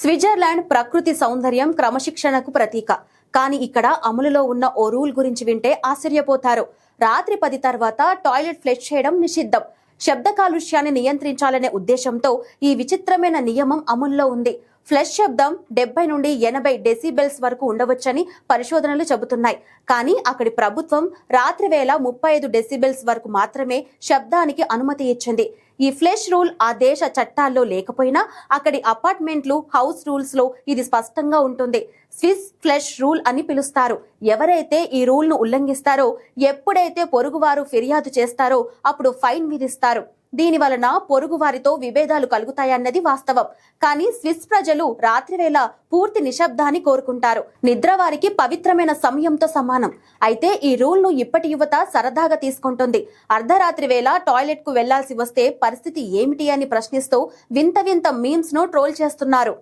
Switzerland ప్రకృతి సౌందర్యం క్రమశిక్షణకు ప్రతీక. కానీ ఇక్కడ అమలులో ఉన్న ఓ రూల్ గురించి వింటే ఆశ్చర్యపోతారు. రాత్రి పది తర్వాత టాయిలెట్ ఫ్లెష్ చేయడం నిషిద్ధం. శబ్ద కాలుష్యాన్ని నియంత్రించాలనే ఉద్దేశంతో ఈ విచిత్రమైన నియమం అమల్లో ఉంది. ఫ్లష్ శబ్దం డెబ్బై నుండి ఎనభై డెసిబెల్స్ వరకు ఉండవచ్చని పరిశోధనలు చెబుతున్నాయి. కానీ అక్కడి ప్రభుత్వం రాత్రి వేళ ముప్పై ఐదు డెసిబెల్స్ వరకు మాత్రమే శబ్దానికి అనుమతి ఇచ్చింది. ఈ ఫ్లెష్ రూల్ ఆ దేశ చట్టాల్లో లేకపోయినా అక్కడి అపార్ట్మెంట్లు హౌస్ రూల్స్లో ఇది స్పష్టంగా ఉంటుంది. స్విస్ ఫ్లెష్ రూల్ అని పిలుస్తారు. ఎవరైతే ఈ రూల్ను ఉల్లంఘిస్తారో ఎప్పుడైతే పొరుగువారు ఫిర్యాదు చేస్తారో అప్పుడు ఫైన్ విధిస్తారు. దీని వలన పొరుగు వారితో విభేదాలు కలుగుతాయన్నది వాస్తవం. కానీ స్విస్ ప్రజలు రాత్రివేళ పూర్తి నిశ్శబ్దాన్ని కోరుకుంటారు. నిద్ర వారికి పవిత్రమైన సమయంతో సమానం. అయితే ఈ రూల్ను ఇప్పటి యువత సరదాగా తీసుకుంటుంది. అర్ధరాత్రి వేళ టాయిలెట్కు వెళ్ళాల్సి వస్తే పరిస్థితి ఏమిటి అని ప్రశ్నిస్తూ వింత వింత మీమ్స్ను ట్రోల్ చేస్తున్నారు.